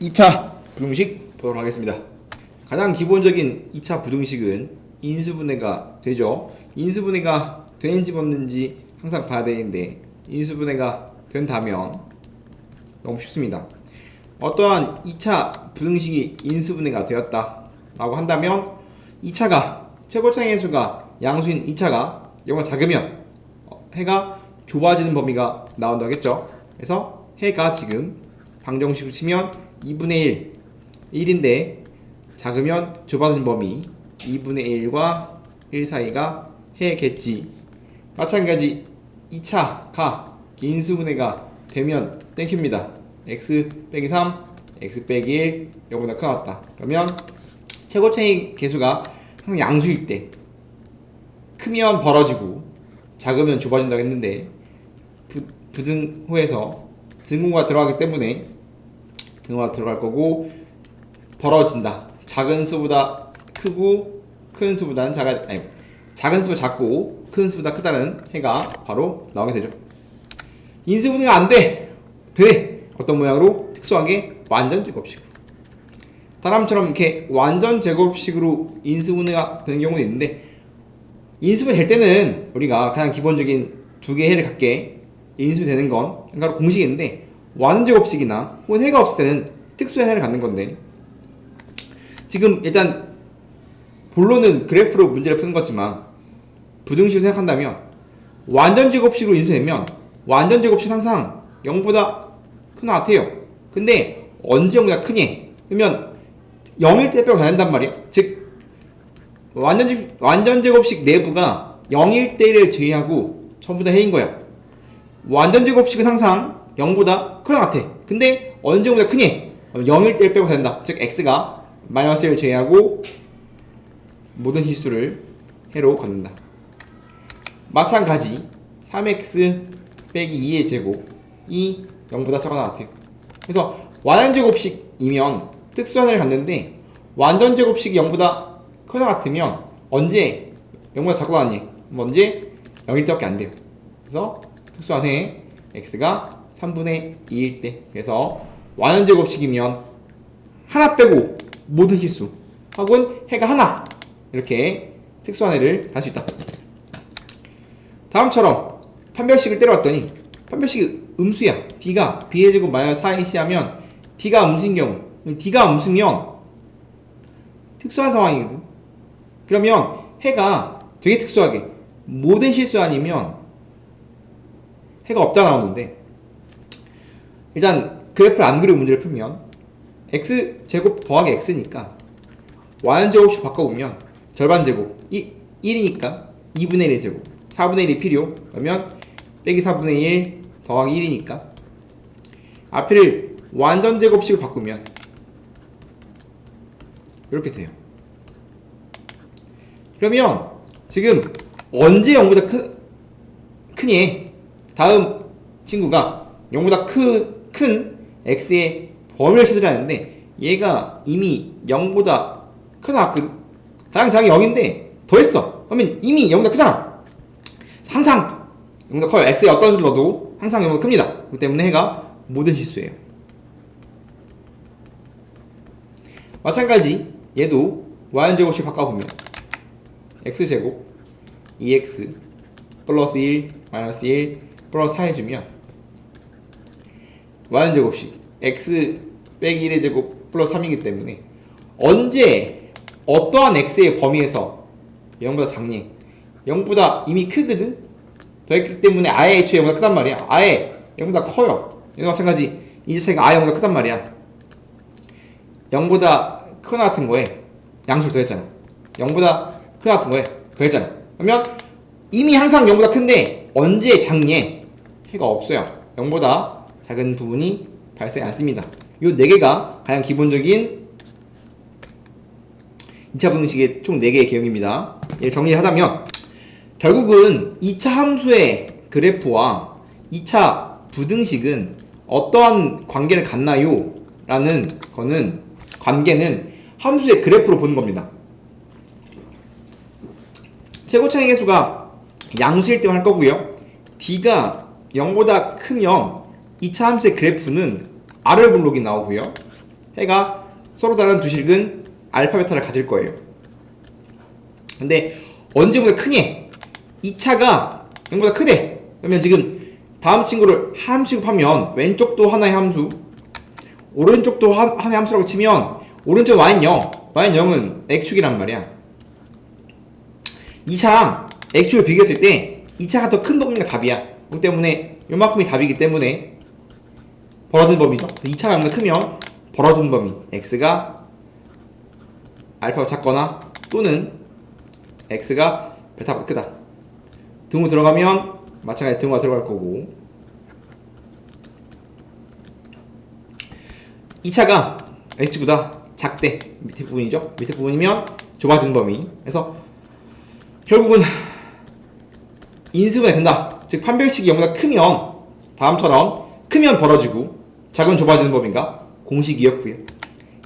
2차 부등식 보도록 하겠습니다. 가장 기본적인 2차 부등식은 인수분해가 되죠. 인수분해가 되는지 없는지 항상 봐야 되는데 인수분해가 된다면 너무 쉽습니다. 어떠한 2차 부등식이 인수분해가 되었다 라고 한다면 2차가 최고차의 수가 양수인 2차가 0을 작으면 어, 해가 좁아지는 범위가 나온다겠죠. 그래서 해가 지금 방정식을 치면 2분의 1 1인데 작으면 좁아지는 범위 2분의 1과 1 사이가 해겠지. 마찬가지 2차가 인수분해가 되면 땡깁니다. x 빼기 3, x 빼기 1, 요거보다 커났다. 그러면 최고차의 개수가 항상 양수일 때 크면 벌어지고 작으면 좁아진다고 했는데 부, 부등호에서 등호가 들어가기 때문에 등호가 들어갈 거고 벌어진다. 작은 수보다 크고 큰 수보다는 작아 아니 작은 수보다 작고 큰 수보다 크다는 해가 바로 나오게 되죠. 인수분해가 안 돼. 돼. 어떤 모양으로 특수하게 완전 제곱식으로. 다음처럼 이렇게 완전 제곱식으로 인수분해가 되는 경우도 있는데 인수분해 될 때는 우리가 가장 기본적인 두 개의 해를 갖게 인수분해 되는 건 바로 공식인데 완전 제곱식이나 혹은 해가 없을 때는 특수한 해를 갖는 건데 지금 일단 본론은 그래프로 문제를 푸는 거지만 부등식을 생각한다면 완전 제곱식으로 인수되면 완전 제곱식 항상 0보다 큰 것 같아요. 근데 언제 0보다 크니? 그러면 0일 때 빼고 다닌단 말이에요. 즉 완전 제, 완전 제곱식 내부가 0일 때를 제외하고 전부 다 해인 거야. 완전 제곱식은 항상 0보다 큰것 같아. 근데 언제 0보다 크니? 0일 때를 빼고 다닌다. 즉 x가 마이너스 1을 제외하고 모든 실수를 해로 걷는다. 마찬가지 3x 빼기 2의 제곱이 0보다 작거나 같아요. 그래서 완전 제곱식이면 특수한 해를 갖는데 완전 제곱식이 0보다 크거나 같으면 언제 0보다 작거나 같니? 언제 0일 때밖에 안 돼요. 그래서 특수한 해 x가 3분의 2일 때 그래서 완전 제곱식이면 하나 빼고 모든 실수 혹은 해가 하나 이렇게 특수한 해를 할 수 있다. 다음처럼 판별식을 때려봤더니 판별식이 음수야. d가 b의 제곱 마이너스 4ac 하면 d가 음수인 경우 d가 음수면 특수한 상황이거든. 그러면 해가 되게 특수하게 모든 실수 아니면 해가 없다 나오는데 일단 그래프를 안 그리고 문제를 풀면 x 제곱 더하기 x니까 y 제곱씩 바꿔보면 절반 제곱 이 1이니까 2분의 1의 제곱 4분의 1이 필요. 그러면 빼기 4분의 1 더하기 1이니까 앞에를 완전 제곱식으로 바꾸면 이렇게 돼요. 그러면 지금 언제 0보다 큰, 크니? 다음 친구가 0보다 크, 큰 x의 범위를 찾으라는데 얘가 이미 0보다 크다. 그 가장 작은 0인데 더했어. 그러면 이미 0보다 크잖아. 항상 0보다 커요. X의 어떤 수를 넣어도 항상 0보다 큽니다. 그렇기 때문에 해가 모든 실수예요. 마찬가지 얘도 y제곱식 바꿔보면 x제곱 2x 플러스 1 마이너스 1 플러스 4 해주면 y제곱식 x 빼기 1의 제곱 플러스 3이기 때문에 언제 어떠한 x의 범위에서 0보다 작니? 0보다 이미 크거든? 더했기 때문에 아예 애초에 0보다 크단 말이야. 아예 0보다 커요. 얘도 마찬가지. 이 자체가 아예 0보다 크단 말이야. 0보다 크거나 같은 거에 양수를 더했잖아. 0보다 크거나 같은 거에 더했잖아. 그러면 이미 항상 0보다 큰데 언제 작니? 해가 없어요. 0보다 작은 부분이 발생이 않습니다 이 네 개가 가장 기본적인 2차 분식의 총 4개의 개형입니다. 얘를 정리하자면 결국은 2차 함수의 그래프와 2차 부등식은 어떠한 관계를 갖나요? 라는 거는 관계는 함수의 그래프로 보는 겁니다. 최고차의 개수가 양수일 때만 할 거고요. d가 0보다 크면 2차 함수의 그래프는 R을 블록이 나오고요. 해가 서로 다른 두 식은 알파 베타를 가질 거예요. 근데 언제보다 크니? 2차가 0보다 크대. 그러면 지금 다음 친구를 함수 곱하면 왼쪽도 하나의 함수, 오른쪽도 하, 하나의 함수라고 치면 오른쪽 y는 0, y는 0은 x축이란 말이야. 2차랑 x축을 비교했을 때 2차가 더 큰 범위가 답이야. 그렇기 때문에 요만큼이 답이기 때문에 벌어진 범위죠. 2차가 0보다 크면 벌어진 범위 x가 알파가 작거나 또는 x가 베타보다 크다. 등호 들어가면 마찬가지 등호가 들어갈 거고 2차가 x보다 작대 밑에 부분이죠. 밑에 부분이면 좁아진 범위. 그래서 결국은 인수분해 된다. 즉 판별식이 0보다 크면 다음처럼 크면 벌어지고 작은 좁아지는 범위가 공식이었고요.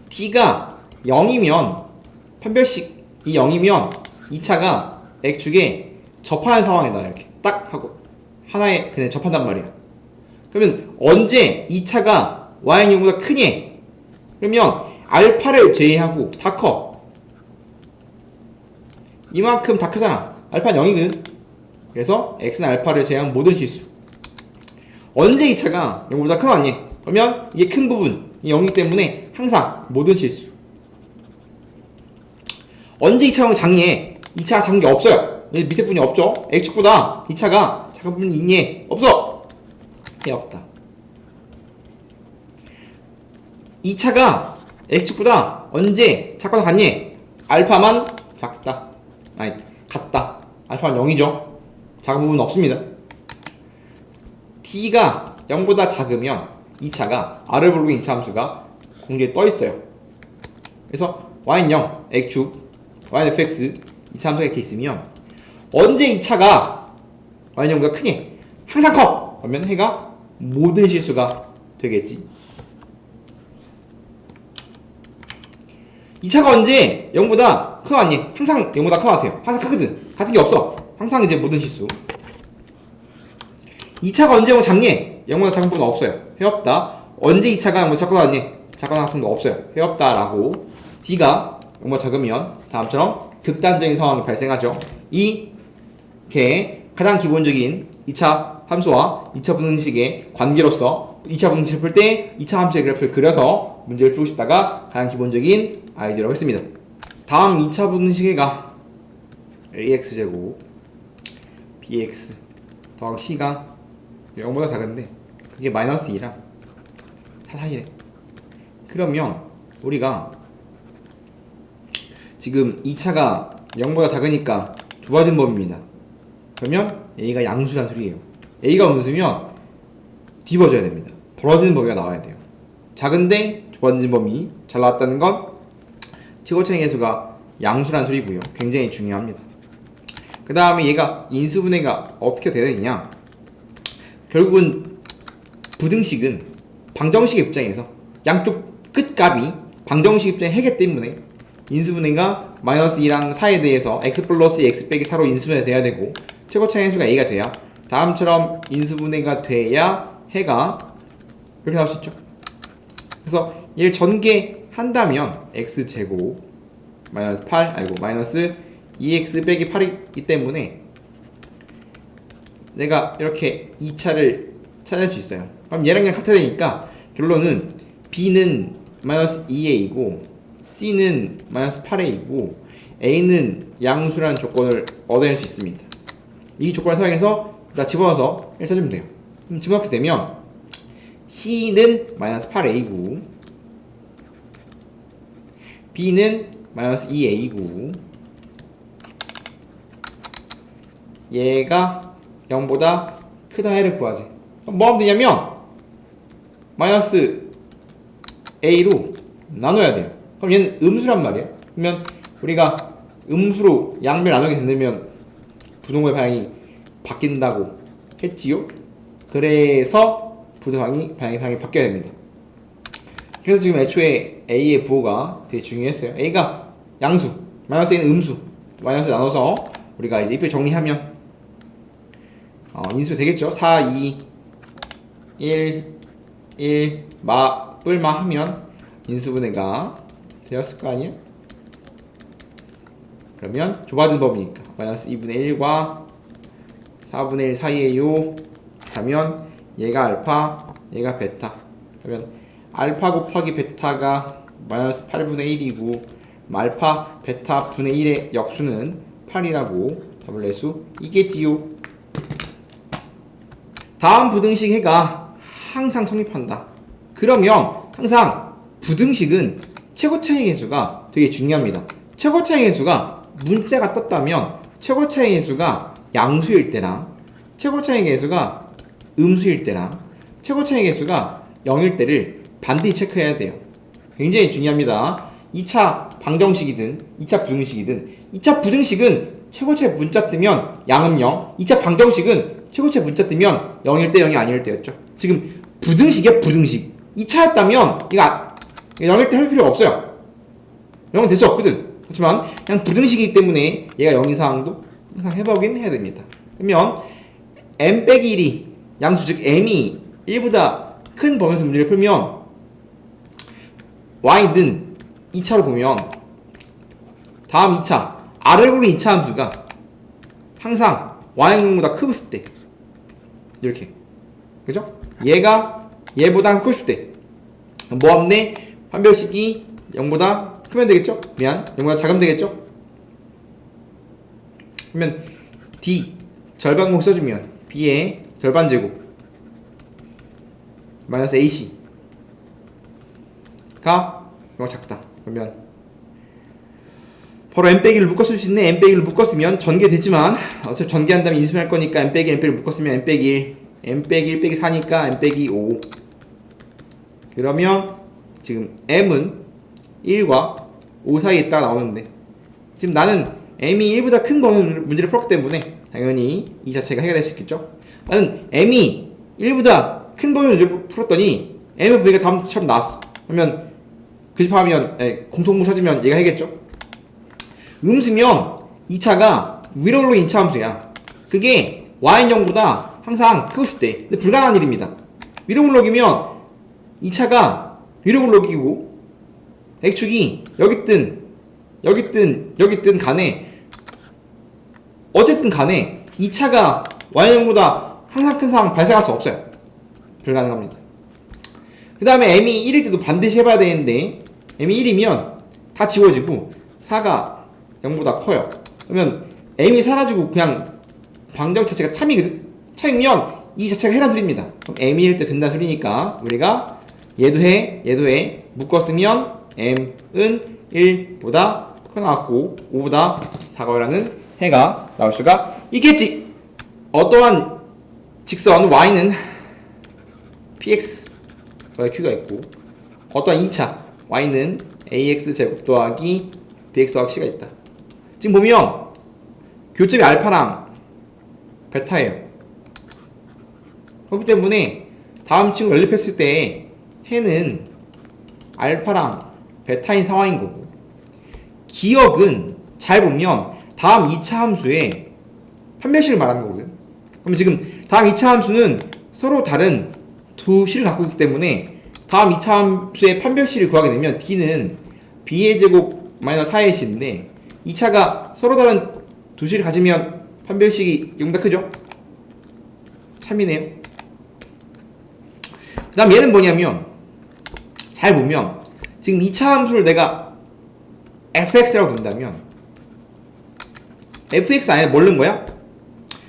t가 0이면 판별식 이 0이면 2차가 x축에 접하는 상황이다 이렇게 딱 하고 하나에 그냥 접한단 말이야. 그러면 언제 2차가 y는 0보다 크니? 그러면 알파를 제외하고 다 커. 이만큼 다 크잖아. 알파는 0이거든. 그래서 x는 알파를 제외한 모든 실수. 언제 2차가 0보다 큰 아니? 그러면 이게 큰 부분, 이 0이기 때문에 항상 모든 실수. 언제 2차가 작니? 2차가 작은 게 없어요. 얘 밑에 분이 없죠? x축보다 2차가 작은 분이 있니? 없어! 얘 없다. 2차가 x축보다 언제 작거나 같니? 알파만 작다. 아니, 같다. 알파는 0이죠. 작은 부분은 없습니다. t가 0보다 작으면 2차가 r을 부르는 2차 함수가 공중에 떠 있어요. 그래서 y는 0, x축, y는 fx, 2차 함수가 이렇게 있으면 언제 2차가 y는 0보다 크니? 항상 커! 그러면 해가 모든 실수가 되겠지. 2차가 언제 0보다 큰거 아니? 항상 0보다 큰거 같아요. 항상 크거든. 같은 게 없어. 항상 이제 모든 실수. 2차가 언제 0 작니? 0보다 작은 부분 없어요. 해 없다. 언제 2차가 0보다 작거나 같니? 작거나 같은 거 없어요. 해 없다라고. D가 0보다 작으면 다음처럼 극단적인 상황이 발생하죠. 이게 가장 기본적인 2차 함수와 2차 분식의 관계로서 2차 분식을 풀 때 2차 함수의 그래프를 그려서 문제를 풀고 싶다가 가장 기본적인 아이디어라고 했습니다. 다음 2차 분식의가 ax제곱 bx 더하기 c가 0보다 작은데 그게 마이너스 2랑 4 사이래. 그러면 우리가 지금 2차가 0보다 작으니까 좁아진 범위입니다. 그러면 a가 양수란 소리예요. a가 음수면 뒤집어져야 됩니다. 벌어지는 범위가 나와야 돼요. 작은데 좁아진 범위 잘 나왔다는 건 최고차의 개수가 양수란 소리고요. 굉장히 중요합니다. 그 다음에 얘가 인수분해가 어떻게 되느냐 결국은 부등식은 방정식 입장에서 양쪽 끝값이 방정식 입장의 해기 때문에 인수분해가 마이너스 2랑 4에 대해서 x 플러스 x 빼기 4로 인수분해가 돼야 되고 최고차의 개수가 a가 돼야 다음처럼 인수분해가 돼야 해가 이렇게 나올 수 있죠. 그래서 얘를 전개한다면 x 제곱 마이너스 8 아이고 마이너스 2x 빼기 8이기 때문에 내가 이렇게 2차를 찾을 수 있어요. 그럼 얘랑 얘랑 같아야 되니까 결론은 b는 마이너스 2a이고 c는 마이너스 8a이고 a는 양수라는 조건을 얻어낼 수 있습니다. 이 조건을 사용해서 다 집어넣어서 1 찾으면 돼요. 그럼 집어넣게 되면 c는 마이너스 8a고 b는 마이너스 2a고 얘가 0보다 크다 해를 구하지. 뭐 하면 되냐면 마이너스 a로 나눠야 돼요. 그럼 얘는 음수란 말이야. 그러면 우리가 음수로 양변 나누게 된다면 부동의 방향이 바뀐다고 했지요. 그래서 부동방이 방향이, 방향이 바뀌어야 됩니다. 그래서 지금 애초에 a의 부호가 되게 중요했어요. a가 양수, 마이너스 a는 음수, 마이너스 나눠서 우리가 이제 입을 정리하면 어, 인수 되겠죠. 4, 2, 1, 1, 마, 뿔마 하면 인수분해가 되었을 거 아니야? 그러면 좁아진 범위니까 마이너스 2분의 1과 4분의 1 사이에 요. 하면 얘가 알파 얘가 베타. 그러면 알파 곱하기 베타가 마이너스 8분의 1이고 알파 베타 분의 1의 역수는 8이라고 답을 낼 수 있겠지요. 다음 부등식 해가 항상 성립한다 그러면 항상 부등식은 최고 차이 계수가 되게 중요합니다 최고 차이 계수가 문자가 떴다면 최고 차이 계수가 양수일 때랑 최고 차이 계수가 음수일 때랑 최고 차이 계수가 0일 때를 반드시 체크해야 돼요. 굉장히 중요합니다. 2차 방정식이든 2차 부등식이든 2차 부등식은 최고 차이 문자 뜨면 양은 0, 2차 방정식은 최고 차이 문자 뜨면 0일 때 0이 아닐 때였죠. 지금 부등식이야 부등식. 2차였다면 이거 아- 이거 0일 때 할 필요가 없어요. 0은 될 수 없거든. 그렇지만 그냥 부등식이기 때문에 얘가 0 이상도 항상 해보긴 해야 됩니다. 그러면 m 빼기 1이 양수 즉 m이 1보다 큰 범위에서 문제를 풀면 y는 2차로 보면 다음 2차 고른 2차 함수가 항상 y보다 크고 싶대 이렇게 그죠? 얘가 얘보다 크고 싶대 뭐 없네? 판별식이 0보다 크면 되겠죠? 미안 0보다 작으면 되겠죠? 그러면 D 절반공 써주면 B의 절반 제곱 마이너스 AC 가 이거 작다 그러면 바로 n 빼기를 묶었을 수 있네 n 빼기를 묶었으면 전개되지만 어차피 전개한 다음에 인수할 거니까 n 빼기 n 빼기를 묶었으면 n 빼기 1 n 빼기 1 빼기 4니까 n 빼기 5 그러면 지금 m은 1과 5 사이에 있다가 나오는데 지금 나는 m이 1보다 큰 문제를 풀었기 때문에 당연히 이 자체가 해결될 수 있겠죠? 나는 m이 1보다 큰 범위 문제를 풀었더니 m의 부위가 다음 처럼 나왔어. 그러면 교집합하면 에, 공통분 찾으면 얘가 해겠죠 음수면 2차가 위로 올라긴 2차 함수야. 그게 y는 0보다 항상 크고 싶대. 근데 불가능한 일입니다. 위로 올라기면 2차가 위로 올라기고 x축이 여기 있든 여기 있든 여기 있든 간에 어쨌든 간에 2차가 y형보다 항상 큰 상황 발생할 수 없어요. 불가능합니다. 그 다음에 m이 1일 때도 반드시 해봐야 되는데 m이 1이면 다 지워지고 4가 0보다 커요. 그러면 m이 사라지고 그냥 방정 자체가 참이거든. 참이면 이 자체가 소리입니다. 그럼 m이 1일 때 된다는 소리니까 우리가 얘도 해 얘도 해. 묶었으면 m은 1보다 크게 나왔고 5보다 작아라는 해가 나올 수가 있겠지. 어떠한 직선 y는 px 더하기 q가 있고 어떠한 2차 y는 ax 제곱 더하기 bx 더하기 c가 있다 지금 보면 교점이 알파랑 베타예요. 그렇기 때문에 다음 친구 연립했을 때 해는 알파랑 베타인 상황인 거고 기억은 잘 보면 다음 2차 함수의 판별식을 말하는 거거든. 그럼 지금 다음 2차 함수는 서로 다른 두 실을 갖고 있기 때문에 다음 2차 함수의 판별식을 구하게 되면 d는 b의 제곱 마이너스 4의 c인데 2차가 서로 다른 두 실을 가지면 판별식이 용다 크죠? 참이네요 그 다음 얘는 뭐냐면 잘 보면 지금 2차 함수를 내가 fx라고 둔다면 fx 안에 뭘 넣은 거야?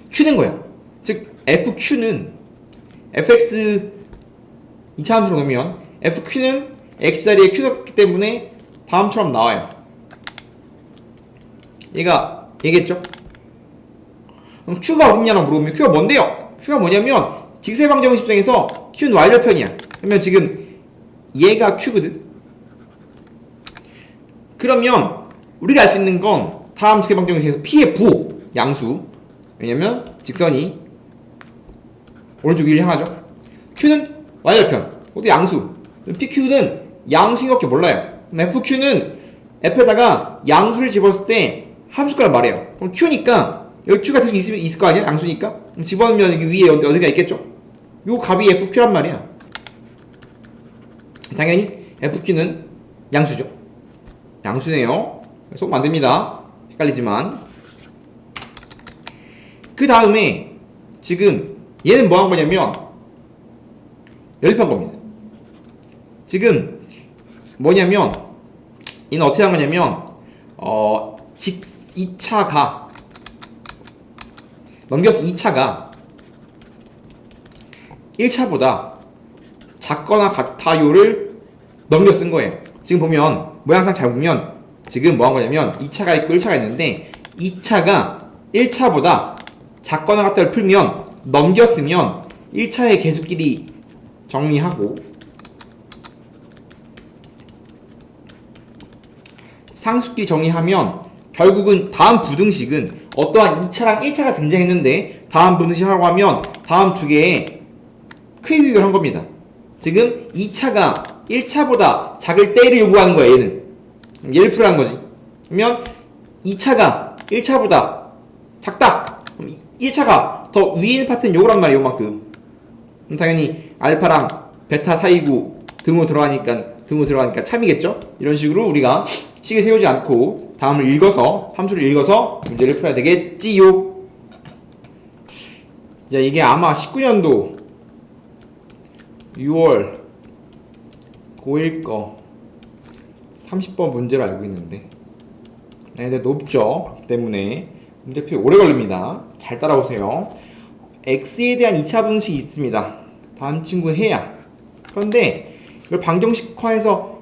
q는 거야 즉 fq는 fx 2차 함수로 넣으면 fq는 x자리에 q 넣기 때문에 다음처럼 나와요 얘가 얘겠죠? 그럼 q가 어딨냐고 물어보면 q가 뭔데요? q가 뭐냐면 직세 방 정식 입장에서 q는 y절편이야. 그러면 지금 얘가 q거든. 그러면 우리가 알 수 있는 건 다음 직세 방 정식에서 p의 부호 양수. 왜냐면 직선이 오른쪽 위를 향하죠. Q는 y절편. 그것도 양수. 그럼 pq는 양수인밖에 몰라요. 그럼 fq는 f에다가 양수를 집었을 때 함수가를 말해요 그럼 q니까 여기 q가 계속 있을, 있을 거 아니야 양수니까 그럼 집어넣으면 여기 위에 어디, 어디가 있겠죠 요 값이 fq란 말이야 당연히 fq는 양수죠. 양수네요. 속안 됩니다. 헷갈리지만. 그 다음에 지금 얘는 뭐 한 거냐면 연립한 겁니다. 지금 뭐냐면 얘는 어떻게 한 거냐면 어, 직 2차 가 넘겨서 2차가 1차보다 작거나 같아요를 넘겨 쓴 거예요. 지금 보면 모양상 잘 보면 지금 뭐 한 거냐면 2차가 있고 1차가 있는데 2차가 1차보다 작거나 같다를 풀면 넘겼으면 1차의 개수끼리 정리하고 상수끼리 정리하면 결국은 다음 부등식은 어떠한 2차랑 1차가 등장했는데 다음 부등식하라고 하면 다음 두 개의 크기 비교를 한 겁니다. 지금 2차가 1차보다 작을 때를 요구하는 거야 얘는. 얘를 풀라는 거지. 그러면 2차가 1차보다 작다. 그럼 1차가 더 위에 있는 파트는 요거란 말이야 요만큼. 그럼 당연히 알파랑 베타 사이고 등으로 들어가니까 등으로 들어가니까 참이겠죠? 이런 식으로 우리가 식을 세우지 않고 다음을 읽어서 함수를 읽어서 문제를 풀어야 되겠지요. 자 이게 아마 19년도 6월 고1 거 30번 문제로 알고 있는데. 네, 근데 높죠? 그렇기 때문에 문제표 오래 걸립니다. 잘 따라오세요. X에 대한 2차 분식이 있습니다. 다음 친구 해야. 그런데 이걸 방정식화해서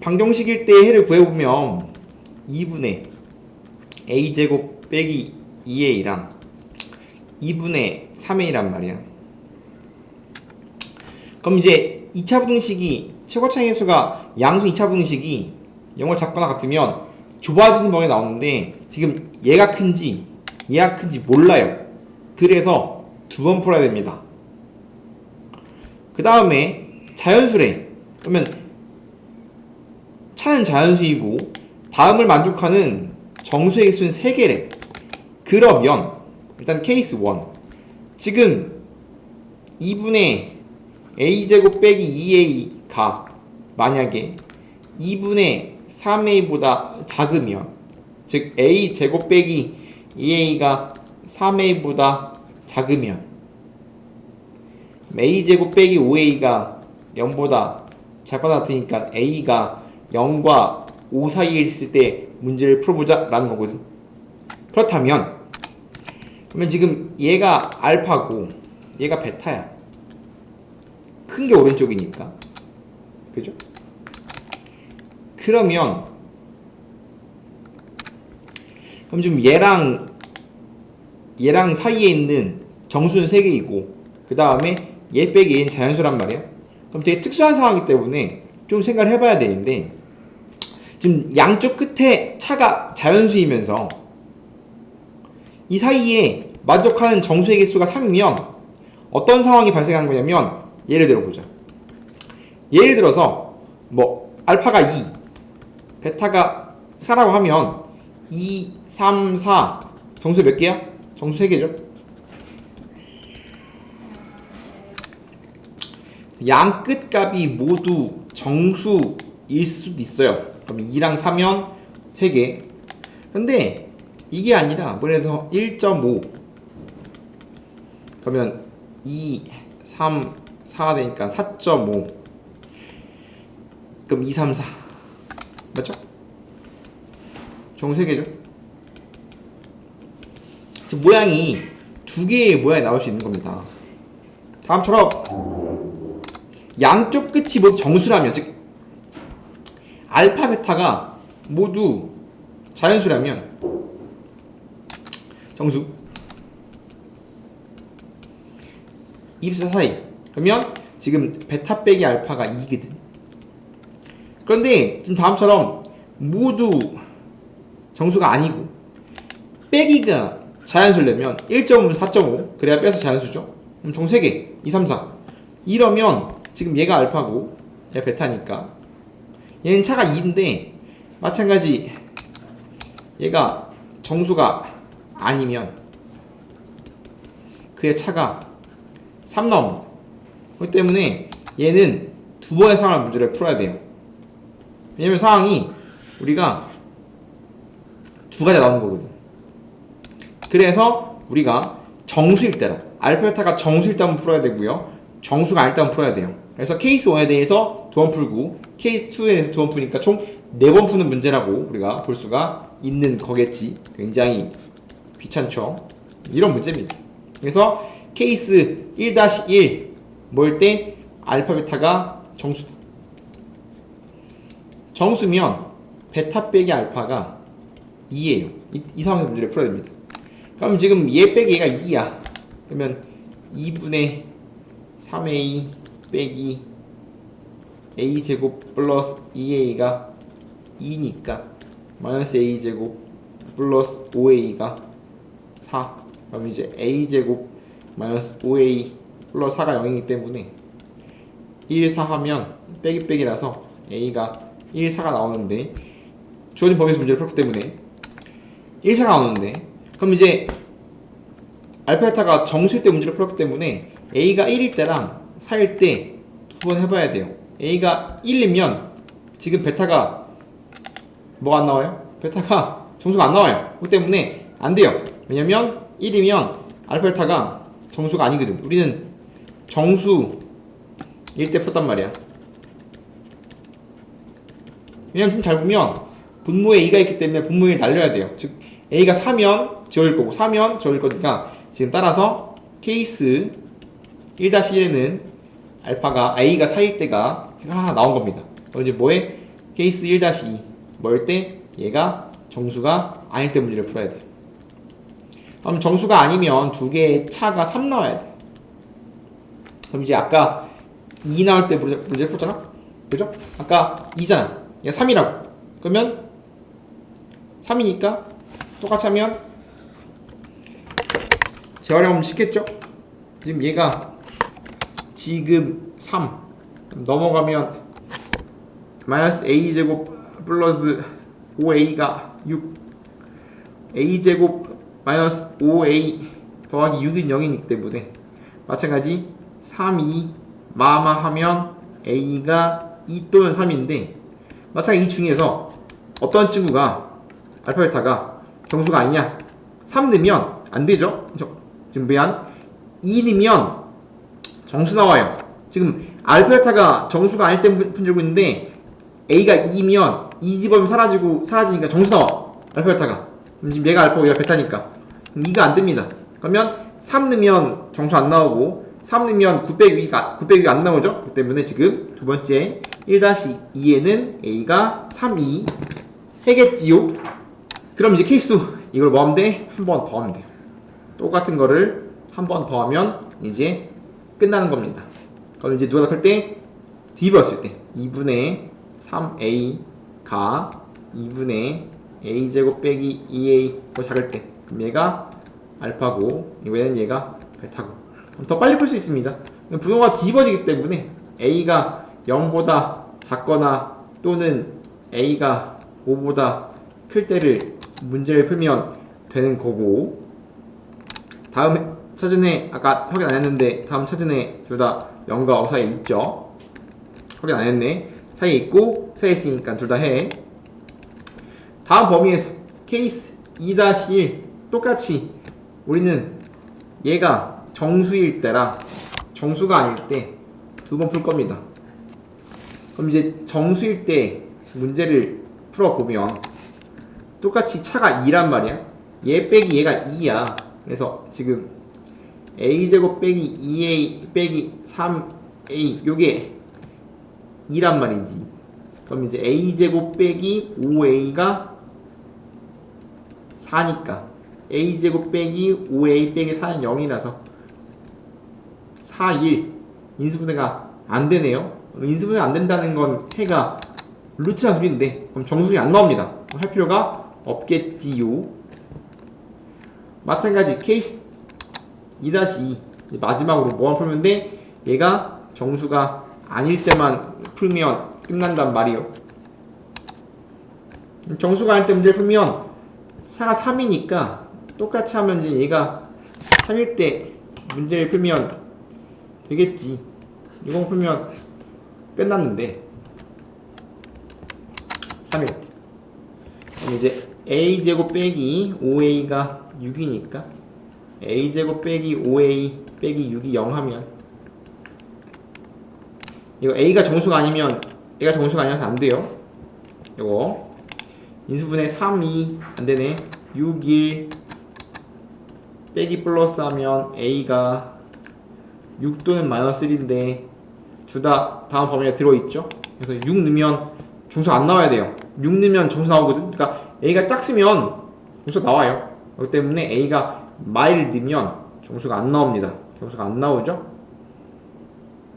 방정식일 때의 해를 구해보면 2분의 a제곱 빼기 2a랑 2분의 3a란 말이야 그럼 이제 2차 부등식이 최고차의 수가 양수 2차 부등식이 0을 작거나 같으면 좁아지는 범위가 나오는데 지금 얘가 큰지 얘가 큰지 몰라요. 그래서 두 번 풀어야 됩니다. 그 다음에 자연수래. 그러면 차는 자연수이고 다음을 만족하는 정수의 개수는 3개래. 그러면 일단 케이스 1. 지금 2분의 a제곱 빼기 2a가 만약에 2분의 3a보다 작으면 즉 a제곱 빼기 2a가 3a보다 작으면 a제곱 빼기 5a가 0보다 작거나 같으니까 a가 0과 5 사이에 있을 때 문제를 풀어보자 라는 거거든. 그렇다면 그러면 지금 얘가 알파고 얘가 베타야. 큰 게 오른쪽이니까. 그죠? 그러면 그럼 지금 얘랑 얘랑 사이에 있는 정수는 3개이고 그 다음에 얘 빼기 얘는 자연수란 말이야. 그럼 되게 특수한 상황이기 때문에 좀 생각을 해봐야 되는데 지금 양쪽 끝에 차가 자연수이면서 이 사이에 만족하는 정수의 개수가 3이면 어떤 상황이 발생한 거냐면 예를 들어 보자. 예를 들어서 뭐 알파가 2, 베타가 4라고 하면 2, 3, 4 정수 몇 개야? 정수 3개죠. 양 끝값이 모두 정수 일 수도 있어요. 그럼 2랑 4면 3개. 근데 이게 아니라 그래서 1.5 그러면 2, 3, 4가 되니까 4.5 그럼 2, 3, 4 맞죠? 정 3개죠? 지금 모양이 두 개의 모양이 나올 수 있는 겁니다 다음처럼 양쪽 끝이 모두 정수라면 즉 알파 베타가 모두 자연수라면 정수. 24 사이. 그러면 지금 베타 빼기 알파가 2거든. 그런데 지금 다음처럼 모두 정수가 아니고 빼기가 자연수려면 1.5는 4.5 그래야 빼서 자연수죠. 그럼 정 3개. 2, 3, 4 이러면 지금 얘가 알파고 얘가 베타니까 얘는 차가 2인데 마찬가지 얘가 정수가 아니면 그의 차가 3 나옵니다. 그렇기 때문에 얘는 두 번의 상황 문제를 풀어야 돼요. 왜냐면 상황이 우리가 두 가지 나오는 거거든. 그래서 우리가 정수일 때라 알파 베타가 정수일 때 한번 풀어야 되고요. 정수가 아닐 때 한번 풀어야 돼요. 그래서 케이스 1에 대해서 두 번 풀고 케이스 2에 대해서 두 번 푸니까 총 네 번 푸는 문제라고 우리가 볼 수가 있는 거겠지. 굉장히 귀찮죠. 이런 문제입니다. 그래서 케이스 1-1 뭘 때 알파 베타가 정수다. 정수면 베타 빼기 알파가 2예요. 이, 이 상황에서 문제를 풀어야 됩니다. 그럼 지금 얘 빼기 얘가 2야. 그러면 2분의 3a 빼기 a 제곱 플러스 2a가 2니까 마이너스 a 제곱 플러스 5a가 4. 그럼 이제 a 제곱 마이너스 5a 플러스 4가 0이기 때문에 1, 4 하면 빼기 빼기라서 a가 1, 4가 나오는데 주어진 범위에서 문제를 풀었기 때문에 1, 4가 나오는데 그럼 이제 알파 베타가 정수일 때 문제를 풀었기 때문에 a가 1일 때랑 4일 때두번 해봐야 돼요. a가 1이면 지금 베타가 뭐가 안 나와요? 베타가 정수가 안 나와요. 그렇기 때문에 안 돼요. 왜냐면 1이면 알파 베타가 정수가 아니거든. 우리는 정수일 때 풀었단 말이야. 왜냐면 좀 잘 보면 분모에 2가 있기 때문에 분모에 날려야 돼요. 즉 a가 4면 지워질 거고 4면 지워질 거니까 지금 따라서 케이스 1-1에는 알파가 a가 4일 때가 아, 나온 겁니다. 그럼 이제 뭐에 케이스 1-2뭘때 얘가 정수가 아닐 때 문제를 풀어야 돼. 그럼 정수가 아니면 두 개의 차가 3 나와야 돼. 그럼 이제 아까 2 나올 때 문제, 문제 풀었잖아? 그죠? 아까 2잖아. 얘가 3이라고. 그러면 3이니까 똑같이 하면 재활용하면 쉽겠죠? 지금 얘가 지금 3 넘어가면 마이너스 a 제곱 플러스 5a가 6 a 제곱 마이너스 5a 더하기 6인 0이기 때문에 마찬가지 3, 2 마마 하면 a가 2 또는 3인데 마찬가지 이 중에서 어떤 친구가 알파 베타가 정수가 아니냐? 3 넣으면 안 되죠? 지금 왜안 2 넣으면 정수 나와요. 지금 알파 베타가 정수가 아닐 때 문제고 있는데 a가 2면 이 집어면 사라지고 사라지니까 정수 나와 알파 베타가. 그럼 지금 얘가 알파고 얘가 베타니까. 그럼 2가 안 됩니다. 그러면 3 넣으면 정수 안 나오고 3 넣으면 9 빼기 2가 9 빼기 2가 안 나오죠? 그렇기 때문에 지금 두 번째 1-2에는 a가 3, 2 해겠지요? 그럼 이제 케이스 2 이걸 뭐 하면 돼? 한 번 더 하면 돼요 똑같은 거를 한 번 더 하면 이제 끝나는 겁니다. 그럼 이제 누가 더클 때? 뒤집었을 때 2분의 3a가 2분의 a제곱 빼기 2a 더 작을 때. 그럼 얘가 알파고 얘는 얘가 베타고. 그럼 더 빨리 풀 수 있습니다. 분모가 뒤집어지기 때문에 a가 0보다 작거나 또는 a가 5보다 클 때를 문제를 풀면 되는 거고 다음 차전에 아까 확인 안 했는데 다음 차전에 둘 다 0과 5 사이에 있죠? 확인 안 했네. 사이에 있고 사이에 있으니까 둘 다 해. 다음 범위에서 케이스 2-1 똑같이 우리는 얘가 정수일 때랑 정수가 아닐 때 두 번 풀 겁니다. 그럼 이제 정수일 때 문제를 풀어보면 똑같이 차가 2란 말이야. 얘 빼기 얘가 2야. 그래서 지금 a제곱 빼기 2a 빼기 3a 요게 2란 말이지. 그럼 이제 a제곱 빼기 5a가 4니까 a제곱 빼기 5a 빼기 4는 0이라서 4, 1 인수분해가 안 되네요. 인수분해 안 된다는 건 해가 루트란 소리인데 그럼 정수이 안 나옵니다. 할 필요가 없겠지요. 마찬가지 케이스 2-2 마지막으로 뭐만 풀면 돼? 얘가 정수가 아닐 때만 풀면 끝난단 말이요 정수가 아닐 때 문제를 풀면 차가 3이니까 똑같이 하면 이제 얘가 3일 때 문제를 풀면 되겠지 이거 풀면 끝났는데 3일. 그럼 이제 a 제곱 빼기 5a가 6이니까 a 제곱 빼기 5a 빼기 6이 0 하면 이거 a가 정수가 아니면 a가 정수가 아니라서 안 돼요. 이거 인수분해 3, 2 안 되네. 6, 1 빼기 플러스 하면 a가 6 또는 마이너스 1인데 둘다 다음 범위에 들어있죠. 그래서 6 넣으면 정수 안 나와야 돼요. 6 넣으면 정수 나오거든. 그러니까 a가 작으면 정수 나와요. 그렇기 때문에 a가 마일 넣으면 정수가 안 나옵니다. 정수가 안 나오죠.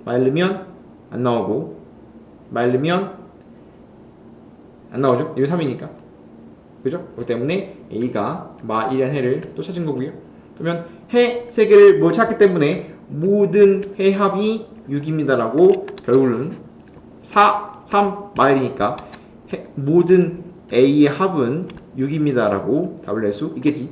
마일 넣으면 안 나오고 마일 넣으면 안 나오죠. 이게 3이니까. 그죠? 그렇기 때문에 a가 마1이라는 해를 또 찾은 거고요. 그러면 해 세 개를 뭐 찾기 때문에 모든 해 합이 6입니다라고 결국은 4, 3 마일이니까 해- 모든 a의 합은 6입니다라고 답을 낼 수 있겠지.